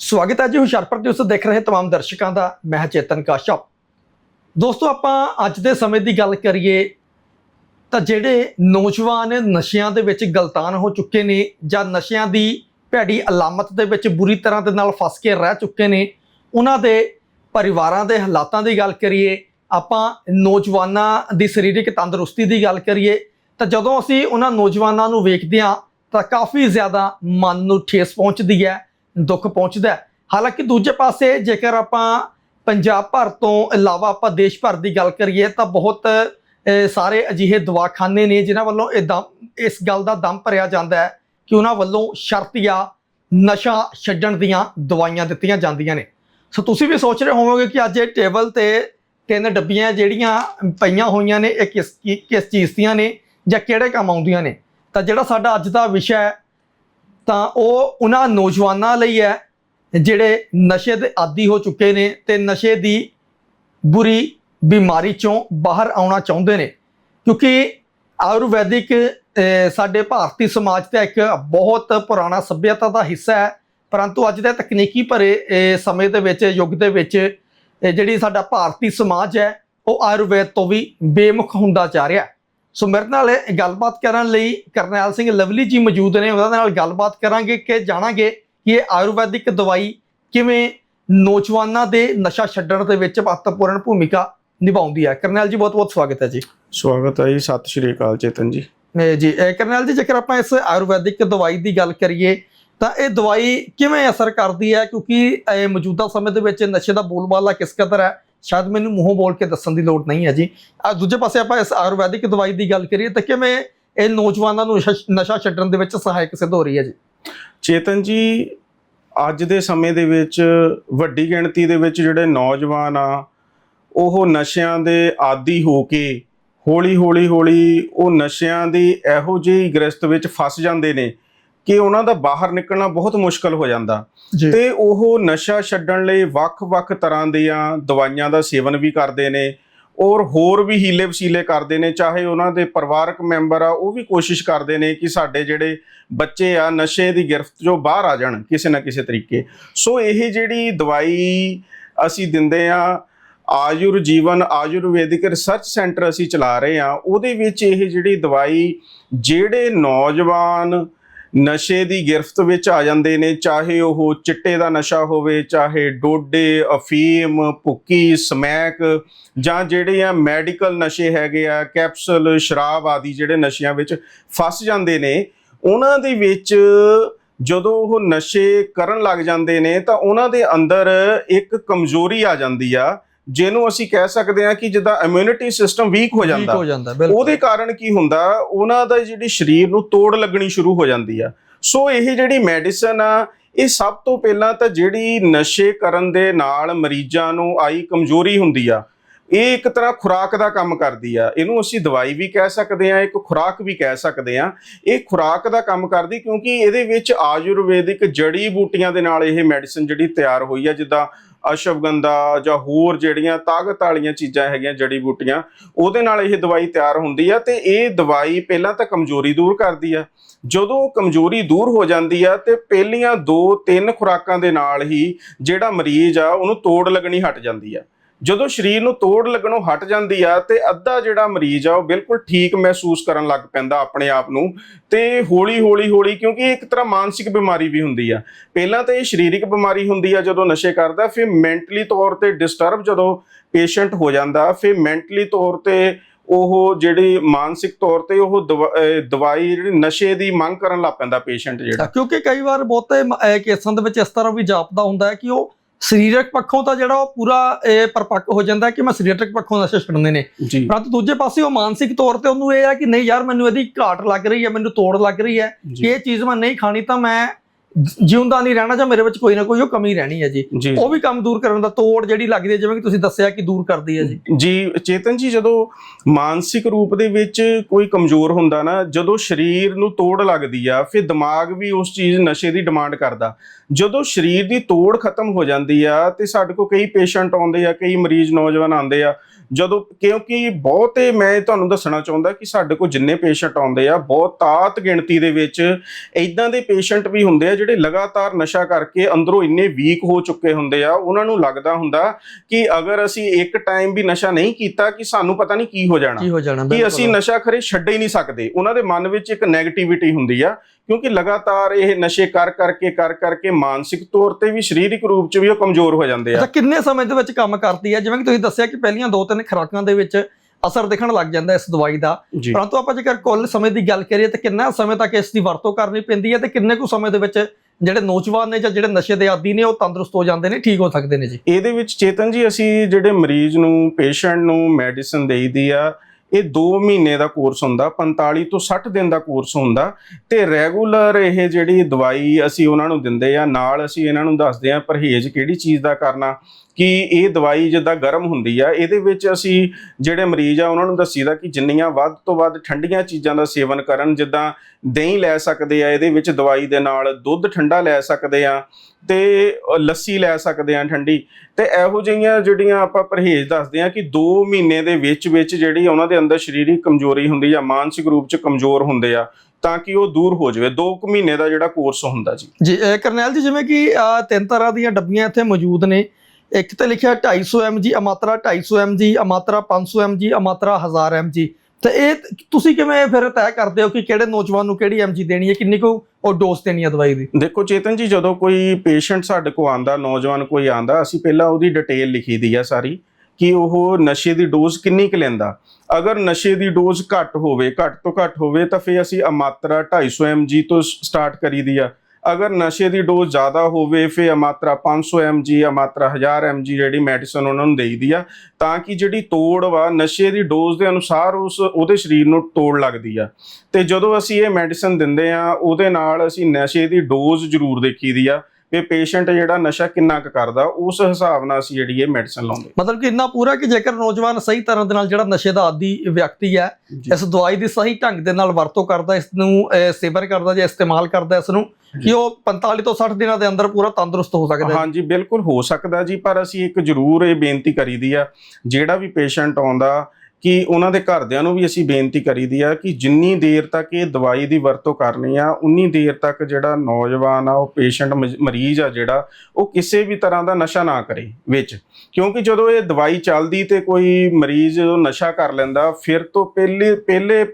ਸਵਾਗਤ ਹੈ ਜੀ ਹੁਸ਼ਿਆਰਪੁਰ ਨਿਊਜ਼ ਦੇਖ ਰਹੇ तमाम ਦਰਸ਼ਕਾਂ ਦਾ ਮੈਂ ਚੇਤਨ ਕਾਸ਼ਪ ਦੋਸਤੋ ਆਪਾਂ ਅੱਜ ਦੇ ਸਮੇਂ ਦੀ ਗੱਲ ਕਰੀਏ ਤਾਂ ਜਿਹੜੇ ਨੌਜਵਾਨ ਨਸ਼ਿਆਂ ਦੇ ਵਿੱਚ ਗਲਤਾਨ ਹੋ ਚੁੱਕੇ ਨੇ ਜਾਂ ਨਸ਼ਿਆਂ ਦੀ ਭੈੜੀ ਅਲਾਮਤ ਦੇ ਵਿੱਚ ਬੁਰੀ ਤਰ੍ਹਾਂ ਦੇ ਨਾਲ ਫਸ ਕੇ ਰਹਿ ਚੁੱਕੇ ਨੇ ਉਹਨਾਂ ਦੇ ਪਰਿਵਾਰਾਂ ਦੇ ਹਾਲਾਤਾਂ ਦੀ ਗੱਲ ਕਰੀਏ ਆਪਾਂ ਨੌਜਵਾਨਾਂ ਦੀ ਸਰੀਰਕ ਤੰਦਰੁਸਤੀ ਦੀ ਗੱਲ ਕਰੀਏ ਤਾਂ ਜਦੋਂ ਅਸੀਂ ਉਹਨਾਂ ਨੌਜਵਾਨਾਂ ਨੂੰ ਵੇਖਦੇ ਹਾਂ ਤਾਂ ਕਾਫੀ ਜ਼ਿਆਦਾ ਮਨ ਨੂੰ ਠੇਸ ਪਹੁੰਚਦੀ ਹੈ ਦੁੱਖ ਪਹੁੰਚਦਾ ਹੈ। ਹਾਲਾਂਕਿ ਦੂਜੇ ਪਾਸੇ ਜੇਕਰ ਆਪਾਂ ਪੰਜਾਬ ਭਰ ਤੋਂ ਇਲਾਵਾ ਆਪਾਂ ਦੇਸ਼ ਭਰ ਦੀ ਗੱਲ ਕਰੀਏ ਤਾਂ ਬਹੁਤ ਸਾਰੇ ਅਜਿਹੇ ਦਵਾਖਾਨੇ ਨੇ ਜਿਨ੍ਹਾਂ ਵੱਲੋਂ ਇਹ ਦਮ, ਇਸ ਗੱਲ ਦਾ ਦਮ ਭਰਿਆ ਜਾਂਦਾ ਹੈ ਕਿ ਉਹਨਾਂ ਵੱਲੋਂ ਸ਼ਰਤੀਆ ਨਸ਼ਾ ਛੱਡਣ ਦੀਆਂ ਦਵਾਈਆਂ ਦਿੱਤੀਆਂ ਜਾਂਦੀਆਂ ਨੇ। ਸੋ ਤੁਸੀਂ ਵੀ ਸੋਚ ਰਹੇ ਹੋਵੋਗੇ ਕਿ ਅੱਜ ਇਹ ਟੇਬਲ ਤੇ ਤਿੰਨ ਡੱਬੀਆਂ ਜਿਹੜੀਆਂ ਪਈਆਂ ਹੋਈਆਂ ਨੇ, ਇਹ ਕਿਸ, ਕੀ- ਕਿਸ ਚੀਜ਼ ਦੀਆਂ ਨੇ ਜਾਂ ਕਿਹੜੇ ਕੰਮ ਆਉਂਦੀਆਂ ਨੇ? ਤਾਂ ਜਿਹੜਾ ਸਾਡਾ ਅੱਜ ਦਾ ਵਿਸ਼ਾ ਹੈ ਤਾਂ ਉਹ ਉਹਨਾਂ ਨੌਜਵਾਨਾਂ ਲਈ ਹੈ, ਜਿਹੜੇ ਨਸ਼ੇ ਦੇ ਆਦੀ ਹੋ ਚੁੱਕੇ ਨੇ ਤੇ ਨਸ਼ੇ ਦੀ ਬੁਰੀ ਬਿਮਾਰੀ ਚੋਂ ਬਾਹਰ ਆਉਣਾ ਚਾਹੁੰਦੇ ਨੇ। ਕਿਉਂਕਿ ਆਯੁਰਵੈਦਿਕ ਸਾਡੇ ਭਾਰਤੀ ਸਮਾਜ ਦਾ ਇੱਕ ਬਹੁਤ ਪੁਰਾਣਾ ਸੱਭਿਅਤਾ ਦਾ ਹਿੱਸਾ ਹੈ, ਪਰੰਤੂ ਅੱਜ ਦੇ ਤਕਨੀਕੀ ਭਰੇ ਸਮੇਂ ਦੇ ਵਿੱਚ, ਯੁੱਗ ਦੇ ਵਿੱਚ ਜਿਹੜੀ ਸਾਡਾ ਭਾਰਤੀ ਸਮਾਜ ਹੈ, ਉਹ ਆਯੁਰਵੈਦ ਤੋਂ ਵੀ ਬੇਮੁਖ ਹੁੰਦਾ ਜਾ ਰਿਹਾ ਹੈ। ਸੋ ਮੇਰੇ ਨਾਲ ਗੱਲਬਾਤ ਕਰਨ ਲਈ ਕਰਨੈਲ ਸਿੰਘ ਲਵਲੀ ਜੀ ਮੌਜੂਦ ਨੇ। ਉਹਨਾਂ ਦੇ ਨਾਲ ਗੱਲਬਾਤ ਕਰਾਂਗੇ ਕਿ ਜਾਣਾਂਗੇ ਕਿ ਇਹ ਆਯੁਰਵੈਦਿਕ ਦਵਾਈ ਕਿਵੇਂ ਨੌਜਵਾਨਾਂ ਦੇ ਨਸ਼ਾ ਛੱਡਣ ਦੇ ਵਿੱਚ ਮਹੱਤਵਪੂਰਨ ਭੂਮਿਕਾ ਨਿਭਾਉਂਦੀ ਹੈ। ਕਰਨੈਲ ਜੀ ਬਹੁਤ ਬਹੁਤ ਸਵਾਗਤ ਹੈ ਜੀ। ਸਵਾਗਤ ਹੈ ਜੀ। ਸਤਿ ਸ਼੍ਰੀ ਅਕਾਲ ਚੇਤਨ ਜੀ। ਜੀ ਇਹ ਕਰਨੈਲ ਜੀ ਜੇਕਰ ਆਪਾਂ ਇਸ ਆਯੁਰਵੈਦਿਕ ਦਵਾਈ ਦੀ ਗੱਲ ਕਰੀਏ ਤਾਂ ਇਹ ਦਵਾਈ ਕਿਵੇਂ ਅਸਰ ਕਰਦੀ ਹੈ? ਕਿਉਂਕਿ ਇਹ ਮੌਜੂਦਾ ਸਮੇਂ ਦੇ ਵਿੱਚ ਨਸ਼ੇ ਦਾ ਬੋਲਬਾਲਾ ਕਿਸ ਕਦਰ ਹੈ? ਸ਼ਾਇਦ ਮੈਨੂੰ ਮੂੰਹੋਂ ਬੋਲ ਕੇ ਦੱਸਣ ਦੀ ਲੋੜ ਨਹੀਂ ਹੈ ਜੀ। ਆ ਦੂਜੇ ਪਾਸੇ ਆਪਾਂ ਇਸ ਆਯੁਰਵੈਦਿਕ ਦਵਾਈ ਦੀ ਗੱਲ ਕਰੀਏ ਤਾਂ ਕਿਵੇਂ ਇਹ ਨੌਜਵਾਨਾਂ ਨੂੰ ਨਸ਼ਾ- ਛੱਡਣ ਦੇ ਵਿੱਚ ਸਹਾਇਕ ਸਿੱਧ ਹੋ ਰਹੀ ਹੈ ਜੀ? ਚੇਤਨ ਜੀ, ਅੱਜ ਦੇ ਸਮੇਂ ਦੇ ਵਿੱਚ ਵੱਡੀ ਗਿਣਤੀ ਦੇ ਵਿੱਚ ਜਿਹੜੇ ਨੌਜਵਾਨ ਆ, ਉਹ ਨਸ਼ਿਆਂ ਦੇ ਆਦੀ ਹੋ ਕੇ ਹੌਲੀ ਹੌਲੀ ਹੌਲੀ ਉਹ ਨਸ਼ਿਆਂ ਦੀ ਇਹੋ ਜਿਹੀ ਗ੍ਰਸਤ ਵਿੱਚ ਫਸ ਜਾਂਦੇ ਨੇ। ਕਿ ਉਹਨਾਂ ਦਾ ਬਾਹਰ ਨਿਕਲਣਾ ਬਹੁਤ ਮੁਸ਼ਕਲ ਹੋ ਜਾਂਦਾ। ਤੇ ਉਹ ਨਸ਼ਾ ਛੱਡਣ ਲਈ ਵੱਖ-ਵੱਖ ਤਰ੍ਹਾਂ ਦੀਆਂ ਦਵਾਈਆਂ ਦਾ ਸੇਵਨ ਵੀ ਕਰਦੇ ਨੇ ਔਰ ਹੋਰ ਵੀ ਹੀਲੇ ਵਸੀਲੇ ਕਰਦੇ ਨੇ ਚਾਹੇ ਉਹਨਾਂ ਦੇ ਪਰਿਵਾਰਕ ਮੈਂਬਰ ਆ ਉਹ ਵੀ ਕੋਸ਼ਿਸ਼ ਕਰਦੇ ਨੇ ਕਿ ਸਾਡੇ ਜਿਹੜੇ ਬੱਚੇ ਆ ਨਸ਼ੇ ਦੀ ਗਿਰਫਤ ਚੋਂ ਬਾਹਰ ਆ ਜਾਣ ਕਿਸੇ ਨਾ ਕਿਸੇ ਤਰੀਕੇ। ਸੋ ਇਹ ਜਿਹੜੀ ਦਵਾਈ ਅਸੀਂ ਦਿੰਦੇ ਆ ਆਯੁਰ ਜੀਵਨ ਆਯੁਰਵੈਦਿਕ ਰਿਸਰਚ ਸੈਂਟਰ ਅਸੀਂ ਚਲਾ ਰਹੇ ਆ ਉਹਦੇ ਵਿੱਚ ਇਹ ਜਿਹੜੀ ਦਵਾਈ ਜਿਹੜੇ ਨੌਜਵਾਨ ਨਸ਼ੇ ਦੀ ਗਿਰਫਤ ਵਿੱਚ ਆ ਜਾਂਦੇ ਨੇ, ਚਾਹੇ ਉਹ ਚਿੱਟੇ ਦਾ ਨਸ਼ਾ ਹੋਵੇ, ਚਾਹੇ ਡੋਡੇ, ਅਫੀਮ ਪੁੱਕੀ ਸਮੈਕ, ਜਾਂ ਜਿਹੜੇ ਆ ਮੈਡੀਕਲ ਨਸ਼ੇ ਹੈਗੇ ਆ, ਕੈਪਸੂਲ, ਸ਼ਰਾਬ ਆਦਿ ਜਿਹੜੇ ਨਸ਼ਿਆਂ ਵਿੱਚ ਫਸ ਜਾਂਦੇ ਨੇ, ਉਹਨਾਂ ਦੇ ਵਿੱਚ ਜਦੋਂ ਉਹ ਨਸ਼ੇ ਕਰਨ ਲੱਗ ਜਾਂਦੇ ਨੇ, ਤਾਂ ਉਹਨਾਂ ਦੇ ਅੰਦਰ ਇੱਕ ਕਮਜ਼ੋਰੀ ਆ ਜਾਂਦੀ ਆ। ਜਿਹਨੂੰ ਅਸੀਂ ਕਹਿ ਸਕਦੇ ਹਾਂ ਕਿ ਜਿੱਦਾਂ ਇਮਿਊਨਿਟੀ ਸਿਸਟਮ ਵੀਕ ਹੋ ਜਾਂਦਾ। ਹੋ ਜਾਂਦਾ ਬਿਲਕੁਲ। ਉਹਦੇ ਕਾਰਨ ਕੀ ਹੁੰਦਾ? ਉਹਨਾਂ ਦਾ ਜਿਹੜੀ ਸਰੀਰ ਨੂੰ ਤੋੜ ਲੱਗਣੀ ਸ਼ੁਰੂ ਹੋ ਜਾਂਦੀ ਆ। ਸੋ ਇਹ ਜਿਹੜੀ ਮੈਡੀਸਨ ਆ ਇਹ ਸਭ ਤੋਂ ਪਹਿਲਾਂ ਤਾਂ ਜਿਹੜੀ ਨਸ਼ੇ ਕਰਨ ਦੇ ਨਾਲ ਮਰੀਜ਼ਾਂ ਨੂੰ ਆਈ ਕਮਜ਼ੋਰੀ ਹੁੰਦੀ ਆ ਇਹ ਇੱਕ ਤਰ੍ਹਾਂ ਖੁਰਾਕ ਦਾ ਕੰਮ ਕਰਦੀ ਆ। ਇਹਨੂੰ ਅਸੀਂ ਦਵਾਈ ਵੀ ਕਹਿ ਸਕਦੇ ਆ ਇੱਕ ਖੁਰਾਕ ਵੀ ਕਹਿ ਸਕਦੇ ਆ ਇਹ ਖੁਰਾਕ ਦਾ ਕੰਮ ਕਰਦੀ ਕਿਉਂਕਿ ਇਹਦੇ ਵਿੱਚ ਆਯੁਰਵੈਦਿਕ ਜੜੀ ਬੂਟੀਆਂ ਦੇ ਨਾਲ ਇਹ ਮੈਡੀਸਨ ਜਿਹੜੀ ਤਿਆਰ ਹੋਈ ਆ ਜਿੱਦਾਂ ਅਸ਼ਵਗੰਧਾ ਜਾਂ ਹੋਰ ਜਿਹੜੀਆਂ ਤਾਕਤ ਵਾਲੀਆਂ ਚੀਜ਼ਾਂ ਹੈਗੀਆਂ ਜੜੀ ਬੂਟੀਆਂ, ਉਹਦੇ ਨਾਲ ਇਹ ਦਵਾਈ ਤਿਆਰ ਹੁੰਦੀ ਆ ਤੇ ਇਹ ਦਵਾਈ ਪਹਿਲਾਂ ਤਾਂ ਕਮਜ਼ੋਰੀ ਦੂਰ ਕਰਦੀ ਆ। ਜਦੋਂ ਕਮਜ਼ੋਰੀ ਦੂਰ ਹੋ ਜਾਂਦੀ ਆ ਤੇ ਪਹਿਲੀਆਂ 2-3 ਖੁਰਾਕਾਂ ਦੇ ਨਾਲ ਹੀ ਜਿਹੜਾ ਮਰੀਜ਼ ਆ ਉਹਨੂੰ ਤੋੜ ਲੱਗਣੀ ਹਟ ਜਾਂਦੀ ਆ। ਜਦੋਂ ਸਰੀਰ ਨੂੰ ਤੋੜ ਲੱਗਣੋਂ ਹਟ ਜਾਂਦੀ ਆ ਤੇ ਅੱਧਾ ਜਿਹੜਾ ਮਰੀਜ਼ ਆ ਉਹ ਬਿਲਕੁਲ ਠੀਕ ਮਹਿਸੂਸ ਕਰਨ ਲੱਗ ਪੈਂਦਾ ਆਪਣੇ ਆਪ ਨੂੰ ਤੇ ਹੌਲੀ ਹੌਲੀ ਹੌਲੀ, ਕਿਉਂਕਿ ਇੱਕ ਤਰ੍ਹਾਂ ਮਾਨਸਿਕ ਬਿਮਾਰੀ ਵੀ ਹੁੰਦੀ ਆ। ਪਹਿਲਾਂ ਤਾਂ ਇਹ ਸਰੀਰਕ ਬਿਮਾਰੀ ਹੁੰਦੀ ਆ ਜਦੋਂ ਨਸ਼ੇ ਕਰਦਾ, ਫਿਰ ਮੈਂਟਲੀ ਤੌਰ ਤੇ ਡਿਸਟਰਬ ਜਦੋਂ ਪੇਸ਼ੈਂਟ ਹੋ ਜਾਂਦਾ, ਫਿਰ ਮੈਂਟਲੀ ਤੌਰ ਤੇ ਉਹ ਜਿਹੜੀ ਮਾਨਸਿਕ ਤੌਰ ਤੇ ਉਹ ਦਵਾ- ਦਵਾਈ ਜਿਹੜੀ ਨਸ਼ੇ ਦੀ ਮੰਗ ਕਰਨ ਲੱਗ ਪੈਂਦਾ ਪੇਸ਼ੈਂਟ ਜਿਹੜਾ। ਕਿਉਂਕਿ ਕਈ ਵਾਰ ਬਹੁਤੇ ਕੇਸਾਂ ਦੇ ਵਿੱਚ ਇਸ ਤਰ੍ਹਾਂ ਵੀ ਜਾਪਦਾ ਹੁੰਦਾ ਹੈ ਕਿ ਉਹ ਸਰੀਰਕ ਪੱਖੋਂ ਤਾਂ ਜਿਹੜਾ ਉਹ ਪੂਰਾ ਇਹ ਪਰਪੱਕ ਹੋ ਜਾਂਦਾ ਕਿ ਮੈਂ ਸਰੀਰਕ ਪੱਖੋਂ ਨਸ਼ੇ ਛੱਡਣੇ ਨੇ। ਜੀ। ਪਰੰਤੂ ਦੂਜੇ ਪਾਸੇ ਉਹ ਮਾਨਸਿਕ ਤੌਰ ਤੇ ਉਹਨੂੰ ਇਹ ਹੈ ਕਿ ਨਹੀਂ ਯਾਰ ਮੈਨੂੰ ਇਹਦੀ ਘਾਟ ਲੱਗ ਰਹੀ ਹੈ ਮੈਨੂੰ ਤੋੜ ਲੱਗ ਰਹੀ ਹੈ। ਇਹ ਚੀਜ਼ ਮੈਂ ਨਹੀਂ ਖਾਣੀ ਤਾਂ ਮੈਂ ਜਿਉਂਦਾ ਨਹੀਂ ਰਹਿਣਾ ਜਾਂ ਮੇਰੇ ਵਿੱਚ ਕੋਈ ਨਾ ਕੋਈ ਉਹ ਕਮੀ ਰਹਿਣੀ ਹੈ ਜੀ। ਉਹ ਵੀ ਕੰਮ ਦੂਰ ਕਰਨ ਦਾ ਤੋੜ ਜਿਹੜੀ ਲੱਗਦੀ ਹੈ ਜਿਵੇਂ ਕਿ ਤੁਸੀਂ ਦੱਸਿਆ ਕਿ ਦੂਰ ਕਰਦੀ ਹੈ ਜੀ। ਜੀ ਚੇਤਨ ਜੀ ਜਦੋਂ ਮਾਨਸਿਕ ਰੂਪ ਦੇ ਵਿੱਚ ਕੋਈ ਕਮਜ਼ੋਰ ਹੁੰਦਾ ਨਾ ਜਦੋਂ ਸਰੀਰ ਨੂੰ ਤੋੜ ਲੱਗਦੀ ਆ ਫਿਰ ਦਿਮਾਗ ਵੀ ਉਸ ਚੀਜ਼ ਨਸ਼ੇ ਦੀ ਡਿਮਾਂਡ ਕਰਦਾ। ਜਦੋਂ ਸਰੀਰ ਦੀ ਤੋੜ ਖਤਮ ਹੋ ਜਾਂਦੀ ਆ ਤੇ ਸਾਡੇ ਕੋਲ ਕਈ ਪੇਸ਼ੈਂਟ ਆਉਂਦੇ ਆ ਕਈ ਮਰੀਜ਼ ਨੌਜਵਾਨ ਆਉਂਦੇ ਆ ਜਦੋਂ ਕਿਉਂਕਿ ਬਹੁਤੇ ਮੈਂ ਤੁਹਾਨੂੰ ਦੱਸਣਾ ਚਾਹੁੰਦਾ ਕਿ ਸਾਡੇ ਕੋਲ ਜਿੰਨੇ ਪੇਸ਼ੈਂਟ ਆਉਂਦੇ ਆ ਬਹੁਤ ਤਾਤ ਗਿਣਤੀ ਦੇ ਵਿੱਚ ਇਦਾਂ ਦੇ ਪੇਸ਼ੈਂਟ ਵੀ ਹੁੰਦੇ ਆ ਜਿਹੜੇ ਲਗਾਤਾਰ ਨਸ਼ਾ ਕਰਕੇ ਅੰਦਰੋਂ ਇੰਨੇ ਵੀਕ ਹੋ ਚੁੱਕੇ ਹੁੰਦੇ ਆ ਉਹਨਾਂ ਨੂੰ ਲੱਗਦਾ ਹੁੰਦਾ ਕਿ ਅਗਰ ਅਸੀਂ ਇੱਕ ਟਾਈਮ ਵੀ ਨਸ਼ਾ ਨਹੀਂ ਕੀਤਾ ਕਿ ਸਾਨੂੰ ਪਤਾ ਨਹੀਂ ਕੀ ਹੋ ਜਾਣਾ। ਕੀ ਹੋ ਜਾਣਾ ਕਿ ਅਸੀਂ ਨਸ਼ਾ ਖਰੇ ਛੱਡ ਹੀ ਨਹੀਂ ਸਕਦੇ। ਉਹਨਾਂ ਦੇ ਮਨ ਵਿੱਚ ਇੱਕ 네ਗੇਟਿਵਿਟੀ ਹੁੰਦੀ ਆ ਕਿਉਂਕਿ ਲਗਾਤਾਰ ਇਹ ਨਸ਼ੇ ਕਰ ਕਰਕੇ ਕਰ ਕਰਕੇ ਮਾਨਸਿਕ ਤੌਰ ਤੇ ਵੀ ਸਰੀਰਕ ਰੂਪ 'ਚ ਵੀ ਉਹ ਕਮਜ਼ੋਰ ਹੋ ਜਾਂਦੇ ਅੱਛਾ ਆ ਕਿੰਨੇ ਸਮੇਂ ਦੇ ਵਿੱਚ ਕੰਮ ਕਰਦੀ ਹੈ ਜਿਵੇਂ ਕਿ ਤੁਸੀਂ ਦੱਸਿਆ ਕਿ ਪਹਿਲੀਆਂ ਦੋ ਤਿੰਨ ਖੁਰਾਕਾਂ ਦੇ ਵਿੱਚ ਅਸਰ ਦਿਖਣ ਲੱਗ ਜਾਂਦਾ ਇਸ ਦਵਾਈ ਦਾ। ਪਰੰਤੂ ਆਪਾਂ ਜੇਕਰ ਕੁੱਲ ਸਮੇਂ ਦੀ ਗੱਲ ਕਰੀਏ ਤਾਂ ਕਿੰਨਾ ਸਮੇਂ ਤੱਕ ਇਸ ਦੀ ਵਰਤੋਂ ਕਰਨੀ ਪੈਂਦੀ ਹੈ ਤੇ ਕਿੰਨੇ ਕੁ ਸਮੇਂ ਦੇ ਵਿੱਚ ਜਿਹੜੇ ਨੌਜਵਾਨ ਨੇ ਜਾਂ ਜਿਹੜੇ ਨਸ਼ੇ ਦੇ ਆਦੀ ਨੇ ਉਹ ਤੰਦਰੁਸਤ ਹੋ ਜਾਂਦੇ ਨੇ ਠੀਕ ਹੋ ਸਕਦੇ ਨੇ ਜੀ? ਇਹਦੇ ਵਿੱਚ ਚੇਤਨ ਜੀ ਅਸੀਂ ਜਿਹੜੇ ਮਰੀਜ਼ ਨੂੰ ਪੇਸ਼ੈਂਟ ਨੂੰ ਮੈਡੀਸਨ ਦੇਈਦੀ ਆ ਇਹ 2 ਮਹੀਨੇ ਦਾ ਕੋਰਸ ਹੁੰਦਾ 45 ਤੋਂ 60 ਦਿਨ ਦਾ ਕੋਰਸ ਹੁੰਦਾ ਤੇ ਰੈਗੂਲਰ ਇਹ ਜਿਹੜੀ ਦਵਾਈ ਅਸੀਂ ਉਹਨਾਂ ਨੂੰ ਦਿੰਦੇ ਆ, ਨਾਲ ਅਸੀਂ ਇਹਨਾਂ ਨੂੰ ਦੱਸਦੇ ਆ ਪਰਹੇਜ਼ ਕਿਹੜੀ ਚੀਜ਼ ਦਾ ਕਰਨਾ, ਕਿ ਇਹ ਦਵਾਈ ਜਿੱਦਾਂ ਗਰਮ ਹੁੰਦੀ ਆ, ਇਹਦੇ ਵਿੱਚ ਅਸੀਂ ਜਿਹੜੇ ਮਰੀਜ਼ ਆ ਉਹਨਾਂ ਨੂੰ ਦੱਸੀਦਾ ਕਿ ਜਿੰਨੀਆਂ ਵੱਧ ਤੋਂ ਵੱਧ ਠੰਡੀਆਂ ਚੀਜ਼ਾਂ ਦਾ ਸੇਵਨ ਕਰਨ, ਜਿੱਦਾਂ ਦਹੀਂ ਲੈ ਸਕਦੇ ਆ, ਇਹਦੇ ਵਿੱਚ ਦਵਾਈ ਦੇ ਨਾਲ ਦੁੱਧ ਠੰਡਾ ਲੈ ਸਕਦੇ ਆ ਤੇ ਲੱਸੀ ਲੈ ਸਕਦੇ ਆ ਠੰਡੀ ਤੇ ਇਹੋ ਜਿਹੀਆਂ ਜਿਹੜੀਆਂ ਆਪਾਂ ਪਰਹੇਜ਼ ਦੱਸਦੇ ਆ ਕਿ 2 ਮਹੀਨੇ ਦੇ ਵਿੱਚ ਵਿੱਚ ਜਿਹੜੀ ਉਹਨਾਂ ਦੇ ਅੰਦਰ ਸਰੀਰਕ ਕਮਜ਼ੋਰੀ ਹੁੰਦੀ ਆ ਮਾਨਸਿਕ ਰੂਪ ਚ ਕਮਜ਼ੋਰ ਹੁੰਦੇ ਆ, ਤਾਂ ਕਿ ਉਹ ਦੂਰ ਹੋ ਜਾਵੇ। 2 ਮਹੀਨੇ ਦਾ ਜਿਹੜਾ ਕੋਰਸ ਹੁੰਦਾ ਜੀ। ਜੀ ਕਰਨੈਲ ਜੀ, ਜਿਵੇਂ ਕਿ ਤਿੰਨ ਤਰ੍ਹਾਂ ਦੀਆਂ ਡੱਬੀਆਂ ਇੱਥੇ ਮੌਜੂਦ ਨੇ। ਇੱਕ ਤੇ ਲਿਖਿਆ 250 mg ਅਮਾਤਰਾ 250 mg ਅਮਾਤਰਾ 500 mg ਅਮਾਤਰਾ 1000 mg ਤੇ ਇਹ ਤੁਸੀਂ ਕਿਵੇਂ ਫਿਰ ਤੈਅ ਕਰਦੇ ਹੋ ਕਿ ਕਿਹੜੇ ਨੌਜਵਾਨ ਨੂੰ ਕਿਹੜੀ mg ਦੇਣੀ ਹੈ? ਕਿੰਨੀ ਕੁ ਉਹ ਡੋਜ਼ ਦੇਣੀ ਹੈ ਦਵਾਈ ਦੀ? ਦੇਖੋ ਚੇਤਨ ਜੀ, ਜਦੋਂ ਕੋਈ ਪੇਸ਼ੈਂਟ ਸਾਡੇ ਕੋਲ ਆਂਦਾ ਨੌਜਵਾਨ ਕੋਈ ਆਂਦਾ ਅਸੀਂ ਪਹਿਲਾਂ ਉਹਦੀ ਡਿਟੇਲ ਲਿਖੀ ਦੀ ਆ ਸਾਰੀ ਕਿ ਉਹ ਨਸ਼ੇ ਦੀ ਡੋਜ਼ ਕਿੰਨੀ ਕੁ ਲੈਂਦਾ। ਅਗਰ ਨਸ਼ੇ ਦੀ ਡੋਜ਼ ਘੱਟ ਹੋਵੇ, ਘੱਟ ਤੋਂ ਘੱਟ ਹੋਵੇ, ਤਾਂ ਫਿਰ ਅਸੀਂ ਅਮਾਤਰਾ 250 mg ਤੋਂ ਸਟਾਰਟ ਕਰੀ ਦੀ ਆ। ਅਗਰ ਨਸ਼ੇ ਦੀ ਡੋਜ਼ ਜ਼ਿਆਦਾ ਹੋਵੇ, ਫਿਰ ਅਮਾਤਰਾ 500 mg ਅਮਾਤਰਾ 1000 mg ਜਿਹੜੀ ਮੈਡੀਸਨ ਉਹਨਾਂ ਨੂੰ ਦੇਈਦੀ ਆ, ਤਾਂ ਕਿ ਜਿਹੜੀ ਤੋੜ ਵਾ, ਨਸ਼ੇ ਦੀ ਡੋਜ਼ ਦੇ ਅਨੁਸਾਰ ਉਸ, ਉਹਦੇ ਸਰੀਰ ਨੂੰ ਤੋੜ ਲੱਗਦੀ ਆ। ਤੇ ਜਦੋਂ ਅਸੀਂ ਇਹ ਮੈਡੀਸਨ ਦਿੰਦੇ ਆ, ਉਹਦੇ ਨਾਲ ਅਸੀਂ ਨਸ਼ੇ ਦੀ ਡੋਜ਼ ਜ਼ਰੂਰ ਦੇਖੀਦੀ ਆ। ਕਿ ਪੇਸ਼ੈਂਟ ਜਿਹੜਾ ਨਸ਼ਾ ਕਿੰਨਾ ਕੁ ਕਰਦਾ ਉਸ ਹਿਸਾਬ ਨਾਲ ਅਸੀਂ ਜਿਹੜੀ ਇਹ ਮੈਡੀਸਨ ਲਾਉਂਦੇ। ਮਤਲਬ ਕਿ ਇੰਨਾ ਪੂਰਾ ਕਿ ਜੇਕਰ ਨੌਜਵਾਨ ਸਹੀ ਤਰ੍ਹਾਂ ਦੇ ਨਾਲ ਜਿਹੜਾ ਨਸ਼ੇ ਦਾ ਆਦੀ ਵਿਅਕਤੀ ਹੈ ਇਸ ਦਵਾਈ ਦੀ ਸਹੀ ਢੰਗ ਦੇ ਨਾਲ ਵਰਤੋਂ ਕਰਦਾ ਇਸ ਨੂੰ ਸੇਵਨ ਕਰਦਾ ਜਾਂ ਇਸਤੇਮਾਲ ਕਰਦਾ ਇਸ ਨੂੰ ਕਿ ਉਹ 45 ਤੋਂ 60 ਦਿਨਾਂ ਦੇ ਅੰਦਰ ਪੂਰਾ ਤੰਦਰੁਸਤ ਹੋ ਸਕਦਾ ਹੈ। ਹਾਂਜੀ ਬਿਲਕੁਲ ਹੋ ਸਕਦਾ ਜੀ ਪਰ ਅਸੀਂ ਇੱਕ ਜ਼ਰੂਰ ਇਹ ਬੇਨਤੀ ਕਰੀਦੀ ਆ ਜਿਹੜਾ ਵੀ ਪੇਸ਼ੈਂਟ ਆਉਂਦਾ ਕਿ ਉਹਨਾਂ ਦੇ ਘਰਦਿਆਂ ਨੂੰ ਵੀ ਅਸੀਂ ਬੇਨਤੀ ਕਰੀਦੀ ਆ ਕਿ ਜਿੰਨੀ ਦੇਰ ਤੱਕ ਇਹ ਦਵਾਈ ਦੀ ਵਰਤੋਂ ਕਰਨੀ ਆ, ਉਨੀ ਦੇਰ ਤੱਕ ਜਿਹੜਾ ਨੌਜਵਾਨ ਆ, ਉਹ ਪੇਸ਼ੈਂਟ ਮਰੀਜ਼ ਆ ਜਿਹੜਾ, ਉਹ ਕਿਸੇ ਵੀ ਤਰ੍ਹਾਂ ਦਾ ਨਸ਼ਾ ਨਾ ਕਰੇ ਵਿੱਚ। ਕਿਉਂਕਿ ਜਦੋਂ ਇਹ ਦਵਾਈ ਚੱਲਦੀ ਤੇ ਕੋਈ ਮਰੀਜ਼ ਨਸ਼ਾ ਕਰ ਲੈਂਦਾ, ਫਿਰ ਤੋਂ ਪਹਿਲੇ ਪਹਿਲੇ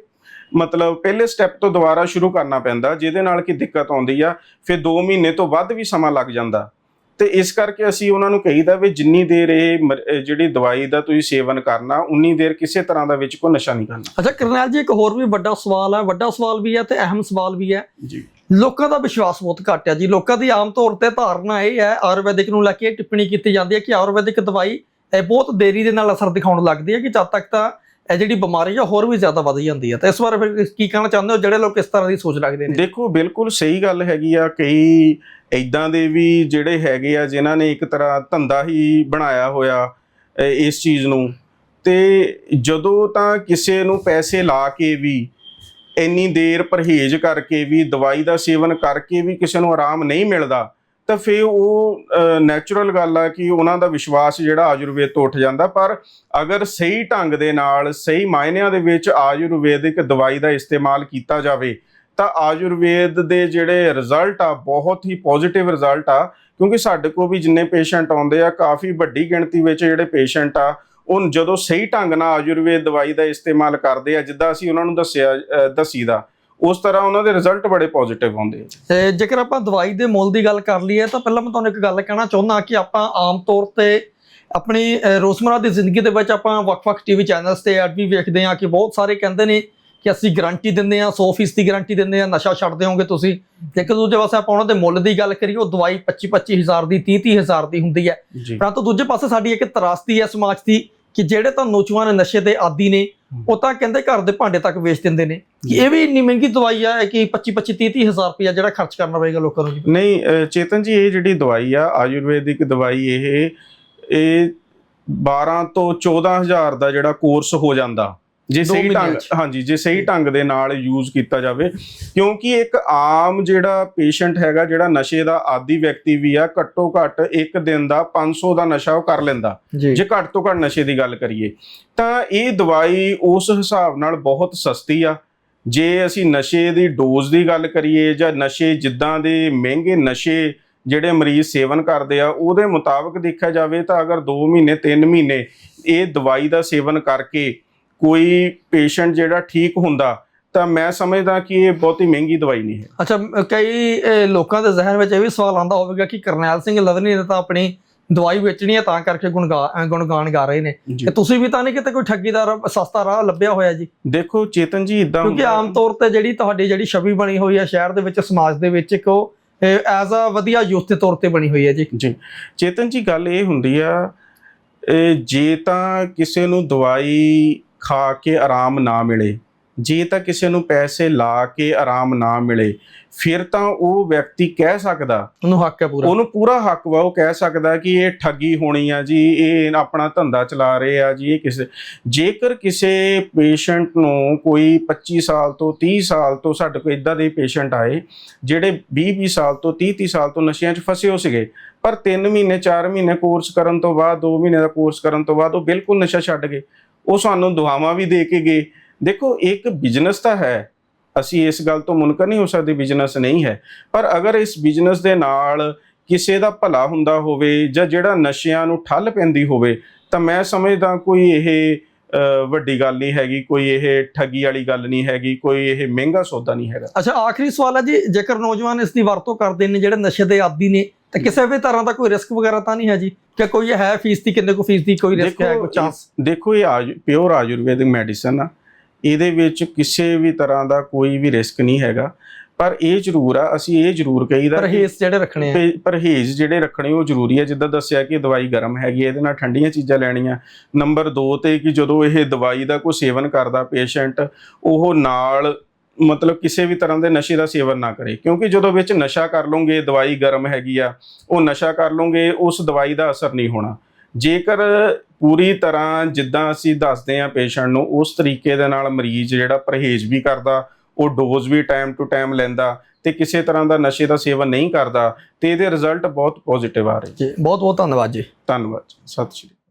ਮਤਲਬ ਪਹਿਲੇ ਸਟੈਪ ਤੋਂ ਦੁਬਾਰਾ ਸ਼ੁਰੂ ਕਰਨਾ ਪੈਂਦਾ, ਜਿਹਦੇ ਨਾਲ ਕਿ ਦਿੱਕਤ ਆਉਂਦੀ ਆ, ਫਿਰ 2 ਮਹੀਨੇ ਤੋਂ ਵੱਧ ਵੀ ਸਮਾਂ ਲੱਗ ਜਾਂਦਾ। ਤੇ ਇਸ ਕਰਕੇ ਅਸੀਂ ਉਹਨਾਂ ਨੂੰ ਕਹੀਦਾ ਵੀ ਜਿੰਨੀ ਦੇਰ ਇਹ ਜਿਹੜੀ ਦਵਾਈ ਦਾ ਤੁਸੀਂ ਸੇਵਨ ਕਰਨਾ ਉਨੀ ਦੇਰ ਕਿਸੇ ਤਰ੍ਹਾਂ ਦਾ ਵਿੱਚ ਕੋਈ ਨਸ਼ਾ ਨਹੀਂ ਕਰਨਾ। ਅੱਛਾ ਕਰਨੈਲ ਜੀ ਇੱਕ ਹੋਰ ਵੀ ਵੱਡਾ ਸਵਾਲ ਹੈ ਵੱਡਾ ਸਵਾਲ ਵੀ ਹੈ ਤੇ ਅਹਿਮ ਸਵਾਲ ਵੀ ਹੈ। ਜੀ। ਲੋਕਾਂ ਦਾ ਵਿਸ਼ਵਾਸ ਬਹੁਤ ਘੱਟ ਹੈ ਜੀ। ਲੋਕਾਂ ਦੀ ਆਮ ਤੌਰ ਤੇ ਧਾਰਨਾ ਇਹ ਹੈ ਆਯੁਰਵੈਦਿਕ ਨੂੰ ਲੈ ਕੇ ਟਿੱਪਣੀ ਕੀਤੀ ਜਾਂਦੀ ਹੈ ਕਿ ਆਯੁਰਵੈਦਿਕ ਦਵਾਈ ਇਹ ਬਹੁਤ ਦੇਰੀ ਦੇ ਨਾਲ ਅਸਰ ਦਿਖਾਉਣ ਲੱਗਦੀ ਹੈ ਕਿ ਜਦ ਤੱਕ ਤਾਂ ਇਹ ਜਿਹੜੀ ਬਿਮਾਰੀ ਆ ਹੋਰ ਵੀ ਜ਼ਿਆਦਾ ਵੱਧ ਜਾਂਦੀ ਹੈ ਤਾਂ ਇਸ ਬਾਰੇ ਫਿਰ ਕੀ ਕਹਿਣਾ ਚਾਹੁੰਦੇ ਹੋ? ਜਿਹੜੇ ਲੋਕ ਇਸ ਤਰ੍ਹਾਂ ਦੀ ਸੋਚ ਰੱਖਦੇ ਨੇ? ਦੇਖੋ, ਬਿਲਕੁਲ ਸਹੀ ਗੱਲ ਹੈਗੀ ਆ। ਕਈ ਇਦਾਂ ਦੇ ਵੀ ਜਿਹੜੇ ਹੈਗੇ ਆ, ਜਿਨ੍ਹਾਂ ਨੇ ਇੱਕ ਤਰ੍ਹਾਂ ਧੰਦਾ ਹੀ ਬਣਾਇਆ ਹੋਇਆ ਇਸ ਚੀਜ਼ ਨੂੰ। ਤੇ ਜਦੋਂ ਤਾਂ ਕਿਸੇ ਨੂੰ ਪੈਸੇ ਲਾ ਕੇ ਵੀ, ਇੰਨੀ ਦੇਰ ਪਰਹੇਜ਼ ਕਰਕੇ ਵੀ, ਦਵਾਈ ਦਾ ਸੇਵਨ ਕਰਕੇ ਵੀ ਕਿਸੇ ਨੂੰ ਆਰਾਮ ਨਹੀਂ ਮਿਲਦਾ ਤਾਂ ਫਿਰ ਉਹ ਨੈਚੁਰਲ ਗੱਲ ਆ ਕਿ ਉਹਨਾਂ ਦਾ ਵਿਸ਼ਵਾਸ ਜਿਹੜਾ ਆਯੁਰਵੇਦ ਤੋਂ ਉੱਠ ਜਾਂਦਾ ਪਰ ਅਗਰ ਸਹੀ ਢੰਗ ਦੇ ਨਾਲ ਸਹੀ ਮਾਇਨਿਆਂ ਦੇ ਵਿੱਚ ਆਯੁਰਵੇਦਿਕ ਦਵਾਈ ਦਾ ਇਸਤੇਮਾਲ ਕੀਤਾ ਜਾਵੇ ਤਾਂ ਆਯੁਰਵੇਦ ਦੇ ਜਿਹੜੇ ਰਿਜ਼ਲਟ ਆ ਬਹੁਤ ਹੀ ਪੋਜ਼ਿਟਿਵ ਰਿਜ਼ਲਟ ਆ ਕਿਉਂਕਿ ਸਾਡੇ ਕੋਲ ਵੀ ਜਿੰਨੇ ਪੇਸ਼ੈਂਟ ਆਉਂਦੇ ਆ ਕਾਫੀ ਵੱਡੀ ਗਿਣਤੀ ਵਿੱਚ ਜਿਹੜੇ ਪੇਸ਼ੈਂਟ ਆ ਉਹ ਜਦੋਂ ਸਹੀ ਢੰਗ ਨਾਲ ਆਯੁਰਵੇਦ ਦਵਾਈ ਦਾ ਇਸਤੇਮਾਲ ਕਰਦੇ ਆ ਜਿੱਦਾਂ ਅਸੀਂ ਉਹਨਾਂ ਨੂੰ ਦੱਸਿਆ ਅ, ਦੱਸੀਦਾ ਉਸ ਤਰ੍ਹਾਂ ਉਹਨਾਂ ਦੇ ਰਿਜ਼ਲਟ ਬੜੇ ਪੋਜ਼ਿਟਿਵ ਆਉਂਦੇ ਆ। ਤੇ ਜੇਕਰ ਆਪਾਂ ਦਵਾਈ ਦੇ ਮੁੱਲ ਦੀ ਗੱਲ ਕਰ ਲਈਏ ਤਾਂ ਪਹਿਲਾਂ ਮੈਂ ਤੁਹਾਨੂੰ ਇੱਕ ਗੱਲ ਕਹਿਣਾ ਚਾਹੁੰਦਾ ਕਿ ਆਪਾਂ ਆਮ ਤੌਰ ਤੇ ਆਪਣੀ ਅਹ, ਰੋਜ਼ਮਰਰਾ ਦੀ ਜ਼ਿੰਦਗੀ ਦੇ ਵਿੱਚ ਆਪਾਂ ਵੱਖ-ਵੱਖ ਟੀਵੀ ਚੈਨਲਸ ਤੇ ਐਡ ਵੀ ਵੇਖਦੇ ਹਾਂ ਕਿ ਬਹੁਤ ਸਾਰੇ ਕਹਿੰਦੇ ਨੇ ਕਿ ਅਸੀਂ ਗਾਰੰਟੀ ਦਿੰਦੇ ਹਾਂ 100% ਦੀ ਗਾਰੰਟੀ ਦਿੰਦੇ ਹਾਂ ਨਸ਼ਾ ਛੱਡ ਦਿਓਗੇ ਤੁਸੀਂ। ਇੱਕ ਦੂਜੇ ਪਾਸੇ ਆਪਾਂ ਉਹਨਾਂ ਦੇ ਮੁੱਲ ਦੀ ਗੱਲ ਕਰੀਏ ਉਹ ਦਵਾਈ 25 ਹਜ਼ਾਰ ਦੀ 30 ਹਜ਼ਾਰ ਦੀ ਹੁੰਦੀ ਹੈ। ਪਰੰਤੂ ਦੂਜੇ ਪਾਸੇ ਸਾਡੀ ਇੱਕ ਤਰਾਸਦੀ ਹੈ ਸਮਾਜ ਦੀ ਕਿ ਜਿਹੜੇ ਤਾਂ ਨੌਜਵਾਨ ਨਸ਼ੇ ਦੇ ਆਦੀ ਨੇ ਉਹ ਤਾਂ ਕਹਿੰਦੇ ਘਰ ਦੇ ਭਾਂਡੇ ਤੱਕ ਵੇਚ ਦਿੰਦੇ ਨੇ। ਕਿ ਇਹ ਵੀ ਇੰਨੀ ਮਹਿੰਗੀ ਦਵਾਈ ਆ ਕਿ 25 25 30 ਹਜ਼ਾਰ ਰੁਪਇਆ ਜਿਹੜਾ ਖਰਚ ਕਰਨਾ ਪਏਗਾ ਲੋਕਾਂ ਨੂੰ ਨਹੀਂ ਚੇਤਨ ਜੀ ਇਹ ਜਿਹੜੀ ਦਵਾਈ ਆ ਆਯੁਰਵੈਦਿਕ ਦਵਾਈ ਇਹ ਇਹ 12 ਤੋਂ 14000 ਦਾ ਜਿਹੜਾ ਕੋਰਸ ਹੋ ਜਾਂਦਾ। ਜੇ ਸਹੀ ਢੰਗ। ਹਾਂਜੀ ਜੇ ਸਹੀ ਢੰਗ ਦੇ ਨਾਲ ਯੂਜ਼ ਕੀਤਾ ਜਾਵੇ ਕਿਉਂਕਿ ਇੱਕ ਆਮ ਜਿਹੜਾ ਪੇਸ਼ੈਂਟ ਹੈਗਾ ਜਿਹੜਾ ਨਸ਼ੇ ਦਾ ਆਦੀ ਵਿਅਕਤੀ ਵੀ ਆ ਘੱਟੋ ਘੱਟ ਇੱਕ ਦਿਨ ਦਾ 500 ਦਾ ਨਸ਼ਾ ਉਹ ਕਰ ਲੈਂਦਾ। ਜੇ। ਘੱਟ ਤੋਂ ਘੱਟ ਨਸ਼ੇ ਦੀ ਗੱਲ ਕਰੀਏ ਤਾਂ ਇਹ ਦਵਾਈ ਉਸ ਹਿਸਾਬ ਨਾਲ ਬਹੁਤ ਸਸਤੀ ਆ। ਜੇ ਅਸੀਂ ਨਸ਼ੇ ਦੀ ਡੋਜ਼ ਦੀ ਗੱਲ ਕਰੀਏ ਜਾਂ ਨਸ਼ੇ ਜਿੱਦਾਂ ਦੇ ਮਹਿੰਗੇ ਨਸ਼ੇ ਜਿਹੜੇ ਮਰੀਜ਼ ਸੇਵਨ ਕਰਦੇ ਆ ਉਹਦੇ ਮੁਤਾਬਕ ਦੇਖਿਆ ਜਾਵੇ ਤਾਂ ਅਗਰ 2 ਮਹੀਨੇ 3 ਮਹੀਨੇ ਇਹ ਦਵਾਈ ਦਾ ਸੇਵਨ ਕਰਕੇ ਕੋਈ ਪੇਸ਼ੈਂਟ ਜਿਹੜਾ ਠੀਕ ਹੁੰਦਾ ਤਾਂ ਮੈਂ ਸਮਝਦਾ ਕਿ ਇਹ ਬਹੁਤੀ ਮਹਿੰਗੀ ਦਵਾਈ ਨਹੀਂ ਹੈ। ਅੱਛਾ ਕਈ ਲੋਕਾਂ ਦੇ ਜ਼ਿਹਨ ਵਿੱਚ ਇਹ ਵੀ ਸਵਾਲ ਆਉਂਦਾ ਹੋਵੇਗਾ ਕਿ ਕਰਨੈਲ ਸਿੰਘ ਲਵਨੀ ਨੇ ਤਾਂ ਆਪਣੀ ਦਵਾਈ ਵੇਚਣੀ ਹੈ ਤਾਂ ਕਰਕੇ ਗੁਣਗਾ ਗੁਣਗਾਨ ਗਾ ਰਹੇ ਨੇ। ਤੇ ਤੁਸੀਂ ਵੀ ਤਾਂ ਨਹੀਂ ਕਿਤੇ ਕੋਈ ਠੱਗੀ ਦਾ ਸਸਤਾ ਰਾਹ ਲੱਭਿਆ ਹੋਇਆ ਜੀ? ਦੇਖੋ ਚੇਤਨ ਜੀ ਇਦਾਂ ਕਿਉਂਕਿ ਆਮ ਤੌਰ ਤੇ ਜਿਹੜੀ ਤੁਹਾਡੀ ਜਿਹੜੀ ਛਵੀ ਬਣੀ ਹੋਈ ਹੈ ਸ਼ਹਿਰ ਦੇ ਵਿੱਚ ਸਮਾਜ ਦੇ ਵਿੱਚ ਇੱਕ ਉਹ ਐਜ਼ ਅ ਵਧੀਆ ਯੂਥ ਦੇ ਤੌਰ ਤੇ ਬਣੀ ਹੋਈ ਹੈ ਜੀ। ਜੀ। ਚੇਤਨ ਜੀ ਗੱਲ ਇਹ ਹੁੰਦੀ ਆ ਇਹ ਜੇ ਤਾਂ ਕਿਸੇ ਨੂੰ ਦਵਾਈ ਖਾ ਕੇ ਆਰਾਮ ਨਾ ਮਿਲੇ। ਜੇ ਤਾਂ ਕਿਸੇ ਨੂੰ ਪੈਸੇ ਲਾ ਕੇ ਆਰਾਮ ਨਾ ਮਿਲੇ ਫਿਰ ਤਾਂ ਉਹ ਵਿਅਕਤੀ ਕਹਿ ਸਕਦਾ। ਉਹਨੂੰ ਹੱਕ ਹੈ ਪੂਰਾ। ਉਹਨੂੰ ਪੂਰਾ ਹੱਕ ਵਾ ਉਹ ਕਹਿ ਸਕਦਾ ਕਿ ਇਹ ਠੱਗੀ ਹੋਣੀ ਆ ਜੀ ਇਹ ਆਪਣਾ ਧੰਦਾ ਚਲਾ ਰਹੇ ਆ ਜੀ ਇਹ ਕਿਸੇ ਜੇਕਰ ਕਿਸੇ ਪੇਸ਼ੈਂਟ ਨੂੰ ਕੋਈ 25 ਸਾਲ ਤੋਂ 30 ਸਾਲ ਤੋਂ ਸਾਡੇ ਕੋਲ ਇਦਾਂ ਦੇ ਪੇਸ਼ੈਂਟ ਆਏ ਜਿਹੜੇ 20-20 ਸਾਲ ਤੋਂ 30-30 ਸਾਲ ਤੋਂ ਨਸ਼ਿਆਂ 'ਚ ਫਸੇ ਹੋ ਸੀਗੇ ਪਰ 3 ਮਹੀਨੇ 4 ਮਹੀਨੇ ਕੋਰਸ ਕਰਨ ਤੋਂ ਬਾਅਦ 2 ਮਹੀਨੇ ਦਾ ਕੋਰਸ ਕਰਨ ਤੋਂ ਬਾਅਦ ਉਹ ਬਿਲਕੁਲ ਨਸ਼ਾ ਛੱਡ ਗਏ। ਉਹ ਸਾਨੂੰ ਦੁਆਵਾਂ ਵੀ ਦੇ ਕੇ ਗਏ। ਦੇਖੋ, ਇੱਕ ਬਿਜ਼ਨਸ ਤਾਂ ਹੈ। ਅਸੀਂ ਇਸ ਗੱਲ ਤੋਂ ਮੁਨਕਰ ਨਹੀਂ ਹੋ ਸਕਦੇ ਬਿਜ਼ਨਸ ਨਹੀਂ ਹੈ। ਪਰ ਅਗਰ ਇਸ ਬਿਜ਼ਨਸ ਦੇ ਨਾਲ ਕਿਸੇ ਦਾ ਭਲਾ ਹੁੰਦਾ ਹੋਵੇ ਜਾਂ ਜਿਹੜਾ ਨਸ਼ਿਆਂ ਨੂੰ ਠੱਲ ਪੈਂਦੀ ਹੋਵੇ, ਤਾਂ ਮੈਂ ਸਮਝਦਾ ਕੋਈ ਇਹ ਵੱਡੀ ਗੱਲ ਨਹੀਂ ਹੈਗੀ, ਕੋਈ ਇਹ ਠੱਗੀ ਵਾਲੀ ਗੱਲ ਨਹੀਂ ਹੈਗੀ, ਕੋਈ ਇਹ ਮਹਿੰਗਾ ਸੌਦਾ ਨਹੀਂ ਹੈਗਾ। ਅੱਛਾ, ਆਖਰੀ ਸਵਾਲ ਹੈ ਜੀ, ਜੇਕਰ ਨੌਜਵਾਨ ਇਸ ਦੀ ਵਰਤੋਂ ਕਰਦੇ ਨੇ, ਜਿਹੜੇ ਨਸ਼ੇ ਦੇ ਆਦੀ ਨੇ ਤਾਂ ਕਿਸੇ ਵੀ ਤਰ੍ਹਾਂ ਦਾ ਕੋਈ ਰਿਸਕ ਵਗੈਰਾ ਤਾਂ ਨਹੀਂ ਹੈ ਜੀ ਕਿ ਕੋਈ ਹੈ ਫੀਸ ਦੀ ਕਿੰਨੇ ਕੋ ਫੀਸ ਦੀ ਕੋਈ ਰਿਸਕ ਹੈ ਕੋਈ ਚਾਂਸ ਦੇਖੋ ਇਹ ਪਿਓਰ ਆਯੁਰਵੈਦਿਕ ਮੈਡੀਸਨ ਆ। ਇਹਦੇ ਵਿੱਚ ਕਿਸੇ ਵੀ ਤਰ੍ਹਾਂ ਦਾ ਕੋਈ ਵੀ ਰਿਸਕ ਨਹੀਂ ਹੈਗਾ। ਪਰ ਇਹ ਜ਼ਰੂਰ ਆ ਅਸੀਂ ਇਹ ਜ਼ਰੂਰ ਕਹੀਦਾ ਪਰਹੇਜ਼ ਜਿਹੜੇ ਰੱਖਣੇ ਆ। ਪਰਹੇਜ਼ ਜਿਹੜੇ ਰੱਖਣੇ ਉਹ ਜ਼ਰੂਰੀ ਹੈ ਜਿੱਦਾਂ ਦੱਸਿਆ ਕਿ ਦਵਾਈ ਗਰਮ ਹੈਗੀ ਇਹਦੇ ਨਾਲ ਠੰਡੀਆਂ ਚੀਜ਼ਾਂ ਲੈਣੀਆਂ। ਨੰਬਰ 2 ਤੇ ਕਿ ਜਦੋਂ ਇਹ ਦਵਾਈ ਦਾ ਕੋਈ ਸੇਵਨ ਕਰਦਾ ਪੇਸ਼ੈਂਟ ਉਹ ਨਾਲ ਮਤਲਬ ਕਿਸੇ ਵੀ ਤਰ੍ਹਾਂ ਦੇ ਨਸ਼ੇ ਦਾ ਸੇਵਨ ਨਾ ਕਰੇ। ਕਿਉਂਕਿ ਜਦੋਂ ਵਿੱਚ ਨਸ਼ਾ ਕਰ ਲਓਗੇ ਦਵਾਈ ਗਰਮ ਹੈਗੀ ਆ ਉਹ ਨਸ਼ਾ ਕਰ ਲਓਗੇ ਉਸ ਦਵਾਈ ਦਾ ਅਸਰ ਨਹੀਂ ਹੋਣਾ। ਜੇਕਰ ਪੂਰੀ ਤਰ੍ਹਾਂ ਜਿੱਦਾਂ ਅਸੀਂ ਦੱਸਦੇ ਆ ਪੇਸ਼ੈਂਟ ਨੂੰ ਉਸ ਤਰੀਕੇ ਦੇ ਨਾਲ ਮਰੀਜ਼ ਜਿਹੜਾ ਪਰਹੇਜ਼ ਵੀ ਕਰਦਾ ਉਹ ਡੋਜ਼ ਵੀ ਟਾਈਮ ਟੂ ਟਾਈਮ ਲੈਂਦਾ ਤੇ ਕਿਸੇ ਤਰ੍ਹਾਂ ਦਾ ਨਸ਼ੇ ਦਾ ਸੇਵਨ ਨਹੀਂ ਕਰਦਾ ਤੇ ਇਹਦੇ ਰਿਜ਼ਲਟ ਬਹੁਤ ਪੋਜ਼ਿਟਿਵ ਆ ਰਹੇ। ਜੀ ਬਹੁਤ ਬਹੁਤ ਧੰਨਵਾਦ ਜੀ। ਧੰਨਵਾਦ ਸਤਿ ਸ਼੍ਰੀ ਅਕਾਲ।